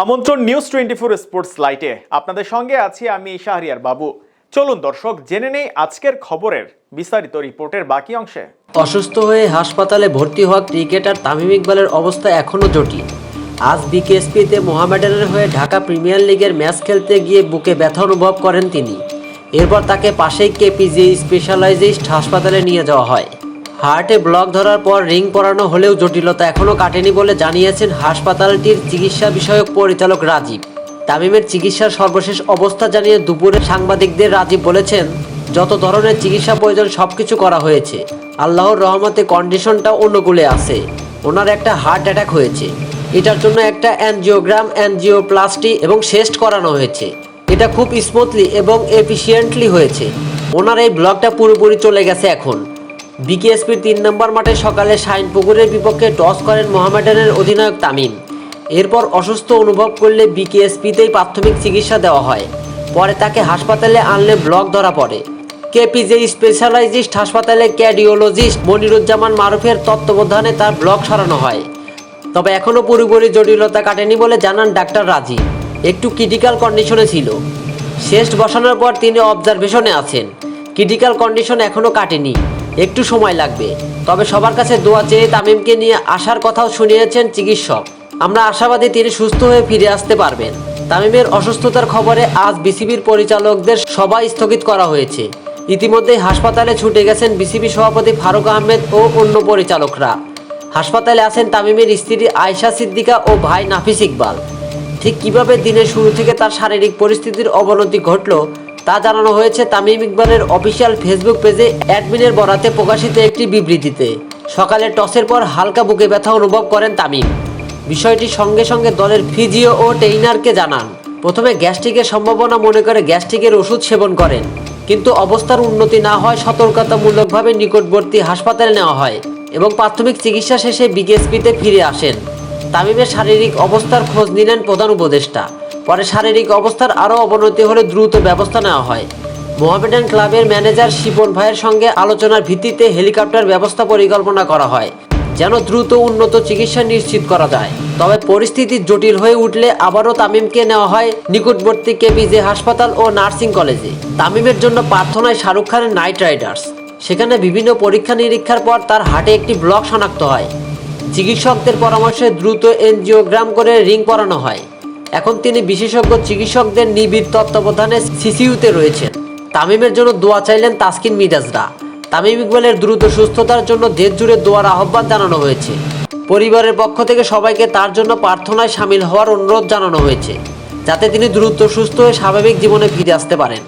আমন্ত্রণ news twenty four sports লাইটে আপনাদের সঙ্গে আছি আমি শাহরিয়ার বাবু। চলুন দর্শক, জেনে নেই আজকের খবরের বিস্তারিত রিপোর্টের বাকি অংশে। অসুস্থ হয়ে হাসপাতালে ভর্তি হওয়া ক্রিকেটার তামিম ইকবালের অবস্থা এখনও জটিল। আজ বিকেএসপিতে মোহামেডানের হয়ে ঢাকা প্রিমিয়ার লিগের ম্যাচ খেলতে গিয়ে বুকে ব্যথা অনুভব করেন তিনি। এরপর তাকে পাশেই কেপিজি স্পেশালাইজড হাসপাতালে নিয়ে যাওয়া হয়। হার্টে ব্লক ধরার পর রিং পরানো হলেও জটিলতা এখনও কাটেনি বলে জানিয়েছেন হাসপাতালটির চিকিৎসা বিষয়ক পরিচালক রাজীব। তামিমের চিকিৎসার সর্বশেষ অবস্থা জানিয়ে দুপুরে সাংবাদিকদের রাজীব বলেছেন, যত ধরনের চিকিৎসা প্রয়োজন সব কিছু করা হয়েছে। আল্লাহর রহমতে কন্ডিশনটা অনুকূলে আছে। ওনার একটা হার্ট অ্যাটাক হয়েছে। এটার জন্য একটা অ্যানজিওগ্রাম, অ্যানজিওপ্লাস্টি এবং শেস্ট করানো হয়েছে। এটা খুব স্মুথলি এবং এফিসিয়েন্টলি হয়েছে। ওনার এই ব্লকটা পুরোপুরি চলে গেছে এখন। বিকেএসপির তিন নম্বর মাঠে সকালে শাইনপুকুরের বিপক্ষে টস করেন মোহামেডানের অধিনায়ক তামিম। এরপর অসুস্থ অনুভব করলে বিকেএসপিতেই প্রাথমিক চিকিৎসা দেওয়া হয়। পরে তাকে হাসপাতালে আনলে ব্লক ধরা পড়ে। কেপিজে স্পেশালাইজিস্ট হাসপাতালে ক্যাডিওলজিস্ট মনিরুজ্জামান মারুফের তত্ত্বাবধানে তার ব্লক সরানো হয়। তবে এখনও পুরোপুরি জটিলতা কাটেনি বলে জানান ডাক্তার রাজি। একটু ক্রিটিক্যাল কন্ডিশনে ছিল। শেষ বসানোর পর তিনি অবজারভেশনে আছেন। ক্রিটিক্যাল কন্ডিশন এখনও কাটেনি। একটু সময় লাগবে। তবে সবার কাছে দোয়া চেয়ে তামিমকে নিয়ে আসার কথাও শুনিয়েছেন চিকিৎসক। আমরা আশাবাদী তিনি সুস্থ হয়ে ফিরে আসতে পারবেন। তামিমের অসুস্থতার খবরে আজ বিসিবির পরিচালকদের সভা স্থগিত করা হয়েছে। ইতিমধ্যেই হাসপাতালে ছুটে গেছেন বিসিবি সভাপতি ফারুক আহমেদ ও অন্য পরিচালকরা। হাসপাতালে আছেন তামিমের স্ত্রী আয়শা সিদ্দিকা ও ভাই নাফিস ইকবাল। ঠিক কীভাবে দিনের শুরু থেকে তার শারীরিক পরিস্থিতির অবনতি ঘটল তা জানানো হয়েছে তামিম ইকবালের অফিসিয়াল ফেসবুক পেজে অ্যাডমিনের বরাতে প্রকাশিত একটি বিবৃতিতে। সকালে টসের পর হালকা বুকে ব্যথা অনুভব করেন তামিম। বিষয়টি সঙ্গে সঙ্গে দলের ফিজিও ও ট্রেইনারকে জানান। প্রথমে গ্যাস্ট্রিকের সম্ভাবনা মনে করে গ্যাস্ট্রিকের ওষুধ সেবন করেন। কিন্তু অবস্থার উন্নতি না হয় সতর্কতামূলকভাবে নিকটবর্তী হাসপাতালে নেওয়া হয় এবং প্রাথমিক চিকিৎসা শেষে বিকেএসপিতে ফিরে আসেন। তামিমের শারীরিক অবস্থার খোঁজ নিলেন প্রধান উপদেষ্টা। পরে শারীরিক অবস্থার আরও অবনতি হলে দ্রুত ব্যবস্থা নেওয়া হয়। মোহামেডান ক্লাবের ম্যানেজার শিপন ভাইয়ের সঙ্গে আলোচনার ভিত্তিতে হেলিকপ্টার ব্যবস্থা পরিকল্পনা করা হয়, যেন দ্রুত উন্নত চিকিৎসা নিশ্চিত করা যায়। তবে পরিস্থিতি জটিল হয়ে উঠলে আবারও তামিমকে নেওয়া হয় নিকটবর্তী কেবিজে হাসপাতাল ও নার্সিং কলেজে। তামিমের জন্য প্রার্থনায় শাহরুখ খানের নাইট রাইডার্স। সেখানে বিভিন্ন পরীক্ষা নিরীক্ষার পর তার হাটে একটি ব্লক শনাক্ত হয়। চিকিৎসকদের পরামর্শে দ্রুত এনজিওগ্রাম করে রিং পরানো হয়। এখন তিনি বিশেষজ্ঞ চিকিৎসকদের নিবিড় তত্ত্বাবধানে সিসিউতে রয়েছেন। তামিমের জন্য দোয়া চাইলেন তাসকিন মিরাজরা তামিম ইকবালের দ্রুত সুস্থতার জন্য দেশ জুড়ে দোয়ার আহ্বান জানানো হয়েছে। পরিবারের পক্ষ থেকে সবাইকে তার জন্য প্রার্থনায় সামিল হওয়ার অনুরোধ জানানো হয়েছে, যাতে তিনি দ্রুত সুস্থ হয়ে স্বাভাবিক জীবনে ফিরে আসতে পারেন।